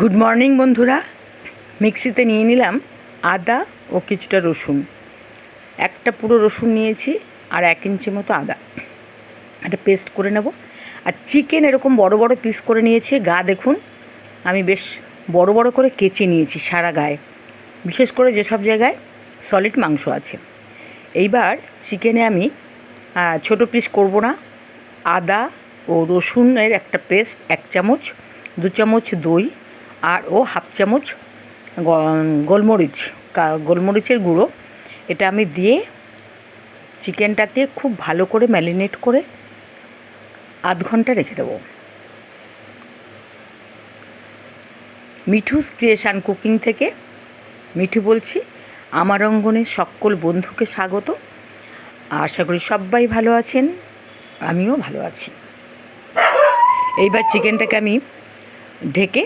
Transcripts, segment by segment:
Good morning বন্ধুরা। মিক্সিতে নিয়ে নিলাম আদা ও কিছুটা রসুন। একটা পুরো রসুন নিয়েছি আর এক ইঞ্চি মতো আদা। একটা পেস্ট করে নেব। আর চিকেন এরকম বড় বড় পিস করে নিয়েছি। গা দেখুন, আমি বেশ বড় বড় করে কেচে নিয়েছি সারা গায়ে। বিশেষ করে যেসব জায়গায় সলিড মাংস আছে। এইবার চিকেনে আমি ছোট পিস করব না। আদা ও রসুনের একটা পেস্ট এক চামচ দু চামচ দই আর ও হাফ চামচ গোলমরিচ গোলমরিচের গুঁড়ো। এটা আমি দিয়ে চিকেনটাকে খুব ভালো করে ম্যারিনেট করে আধ ঘণ্টা রেখে দেবো। মিঠুস ক্রিয়েশান কুকিং থেকে মিঠু বলছি, আমার অঙ্গনের সকল বন্ধুকে স্বাগত। আশা করি সবাই ভালো আছেন, আমিও ভালো আছি। এইবার চিকেনটাকে আমি ঢেকে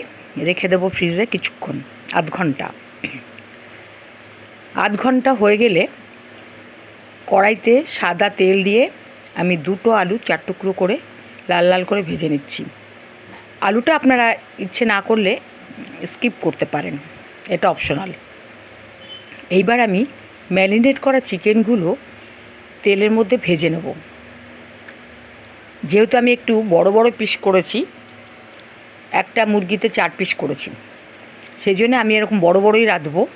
রেখে দেবো ফ্রিজে কিছুক্ষণ, আধ ঘণ্টা। আধ ঘণ্টা হয়ে গেলে কড়াইতে সাদা তেল দিয়ে আমি দুটো আলু চার টুকরো করে লাল লাল করে ভেজে নিচ্ছি। আলুটা আপনারা ইচ্ছে না করলে স্কিপ করতে পারেন, এটা অপশনাল। এইবার আমি ম্যারিনেট করা চিকেনগুলো তেলের মধ্যে ভেজে নেব। যেহেতু আমি একটু বড় বড় পিস করেছি একটা মুরগিতে চার পিস করেছি। সেই জন্য আমি এরকম বড় বড়ই রাঁধবো।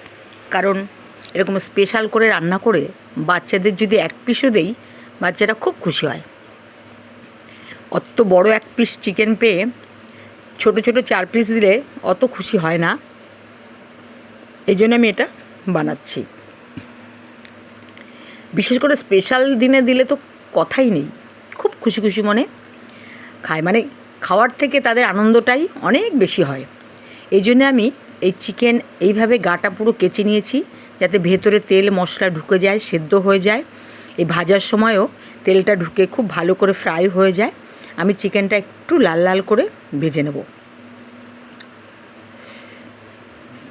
কারণ এরকম স্পেশাল করে রান্না করে বাচ্চাদের যদি এক পিসও দেই, বাচ্চারা খুব খুশি হয়। অত বড় এক পিস চিকেন পেয়ে ছোট ছোট চার পিস দিলে অত খুশি হয় না। এই জন্য আমি এটা বানাচ্ছি। বিশেষ করে স্পেশাল দিনে দিলে তো কথাই নেই। খুব খুশি খুশি মনে খায়। মানে খাওয়ার থেকে তাদের আনন্দটাই অনেক বেশি হয়। এই জন্য আমি এই চিকেন এইভাবে গাটা পুরো কেচে নিয়েছি যাতে ভেতরে তেল, মশলা ঢুকে যায়, সেদ্ধ হয়ে যায়। এই ভাজার সময়ও তেলটা ঢুকে খুব ভালো করে ফ্রাই হয়ে যায়। আমি চিকেনটা একটু লাল লাল করে ভেজে নেব।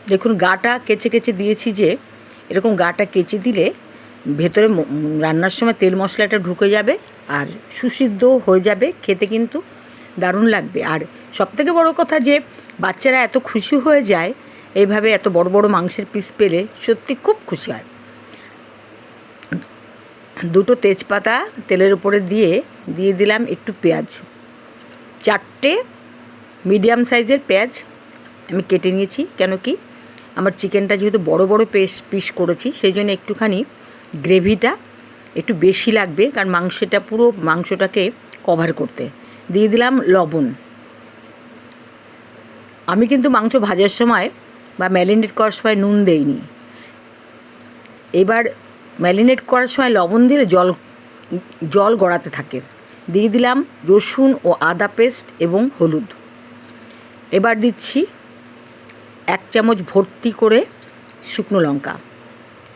দেখুন, গাটা কেচে কেচে দিয়েছি যে, এরকম গাটা কেচে দিলে ভেতরে রান্নার সময় তেল, মশলাটা ঢুকে যাবে আর সুসিদ্ধ হয়ে যাবে। খেতে কিন্তু দারুণ লাগবে। আর সবথেকে বড় কথা যে, বাচ্চারা এত খুশি হয়ে যায়, এইভাবে এত বড় বড় মাংসের পিস পেলে সত্যি খুব খুশি হয়। দুটো তেজপাতা তেলের উপরে দিয়ে দিয়ে দিলাম একটু পেঁয়াজ। চারটে মিডিয়াম সাইজের পেঁয়াজ আমি কেটে নিয়েছি, কেন কি আমার চিকেনটা যেহেতু বড় বড় পেস পিস করেছি, সেই জন্য একটুখানি গ্রেভিটা একটু বেশি লাগবে, কারণ মাংসটা পুরো মাংসটাকে কভার করতে। দিয়ে দিলাম লবণ। আমি কিন্তু মাংস ভাজার সময় বা ম্যারিনেট করার সময় নুন দেইনি। এবার ম্যারিনেট করার সময় লবণ দিলে জল জল গড়াতে থাকে। দিয়ে দিলাম রসুন ও আদা পেস্ট এবং হলুদ। এবার দিচ্ছি এক চামচ ভর্তি করে শুকনো লঙ্কা।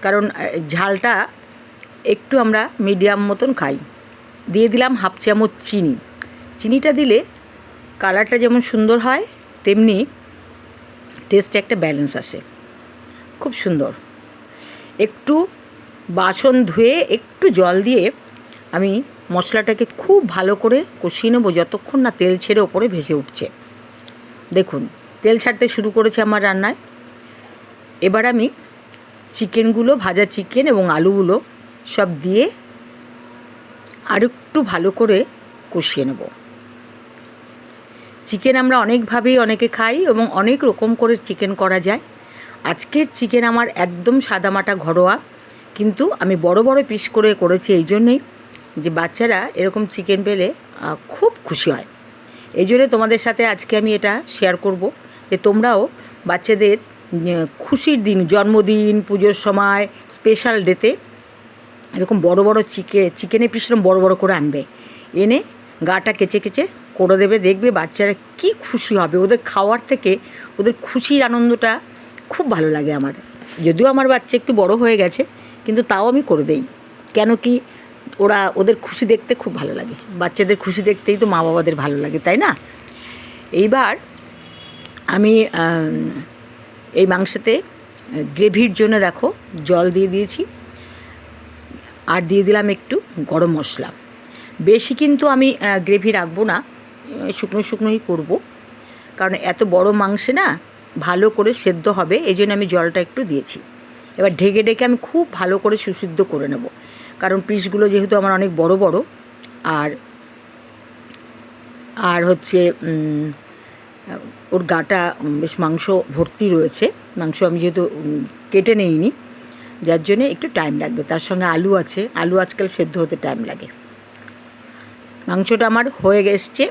কারণ ঝালটা একটু আমরা মিডিয়াম মতন খাই। দিয়ে দিলাম হাফ চামচ চিনি। চিনিটা দিলে কালারটা যেমন সুন্দর হয়, তেমনি টেস্টে একটা ব্যালেন্স আসে। খুব সুন্দর। একটু বাসন ধুয়ে, একটু জল দিয়ে আমি মশলাটাকে খুব ভালো করে কষিয়ে নেব যতক্ষণ না তেল ছেড়ে ওপরে ভেসে উঠছে। দেখুন, তেল ছাড়তে শুরু করেছে আমার রান্নায়। এবার আমি চিকেনগুলো, ভাজা চিকেন এবং আলুগুলো সব দিয়ে আর একটু ভালো করে কষিয়ে নেব। চিকেন আমরা অনেকভাবেই অনেকে খাই এবং অনেক রকম করে চিকেন করা যায়। আজকের চিকেন আমার একদম সাদামাটা ঘরোয়া, কিন্তু আমি বড় বড় পিস করে করেছি এই জন্যেই যে বাচ্চারা এরকম চিকেন পেলে খুব খুশি হয়। এই জন্য তোমাদের সাথে আজকে আমি এটা শেয়ার করব যে তোমরাও বাচ্চাদের খুশির দিন, জন্মদিন, পুজোর সময় স্পেশাল ডেতে এরকম বড় বড় চিকে চিকেনে পিস বড় বড় করে আনবে। এনে গাটা কেচে কেচে করে দেবে, দেখবে বাচ্চারা কি খুশি হবে। ওদের খাওয়ার থেকে ওদের খুশির আনন্দটা খুব ভালো লাগে আমার। যদিও আমার বাচ্চা একটু বড় হয়ে গেছে, কিন্তু তাও আমি করে দেই। কেন কি ওরা, ওদের খুশি দেখতে খুব ভালো লাগে। বাচ্চাদের খুশি দেখতেই তো মা বাবাদের ভালো লাগে, তাই না? এইবার আমি এই মাংসতে গ্রেভির জন্য দেখো জল দিয়ে দিয়েছি। আর দিয়ে দিলাম একটু গরম মশলা। বেশি কিন্তু আমি গ্রেভি রাখব না। শুকনো শুকনোই করব। কারণ এত বড় মাংসে না ভালো করে সেদ্ধ হবে, এই জন্য আমি জলটা একটু দিয়েছি। এবার ঢেকে ঢেকে আমি খুব ভালো করে সুসিদ্ধ করে নেব। কারণ পিসগুলো যেহেতু আমার অনেক বড় বড়, আর আর হচ্ছে ওর গাটা বেশ মাংস ভর্তি রয়েছে। মাংস আমি যেহেতু কেটে নেইনি, যার জন্য একটু টাইম লাগবে। তার সঙ্গে আলু আছে। আলু আজকাল সেদ্ধ হতে টাইম লাগে। মাংসটা আমার হয়ে এসছে।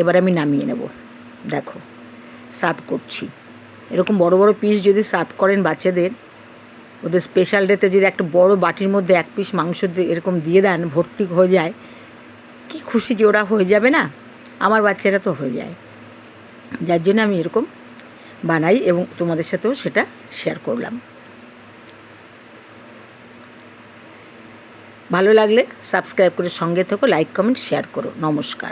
এবার আমি নামিয়ে নেব। দেখো, সার্ভ করছি। এরকম বড় বড় পিস যদি সার্ভ করেন বাচ্চাদের, ওদের স্পেশাল ডেতে যদি একটা বড় বাটির মধ্যে এক পিস মাংস এরকম দিয়ে দেন, ভর্তি হয়ে যায়, কি খুশি যে ওরা হয়ে যাবে না? আমার বাচ্চারা তো হয়ে যায়। যার জন্য আমি এরকম বানাই এবং তোমাদের সাথেও সেটা শেয়ার করলাম। ভালো লাগলে সাবস্ক্রাইব করে সঙ্গে থেকো লাইক কমেন্ট শেয়ার করো। নমস্কার।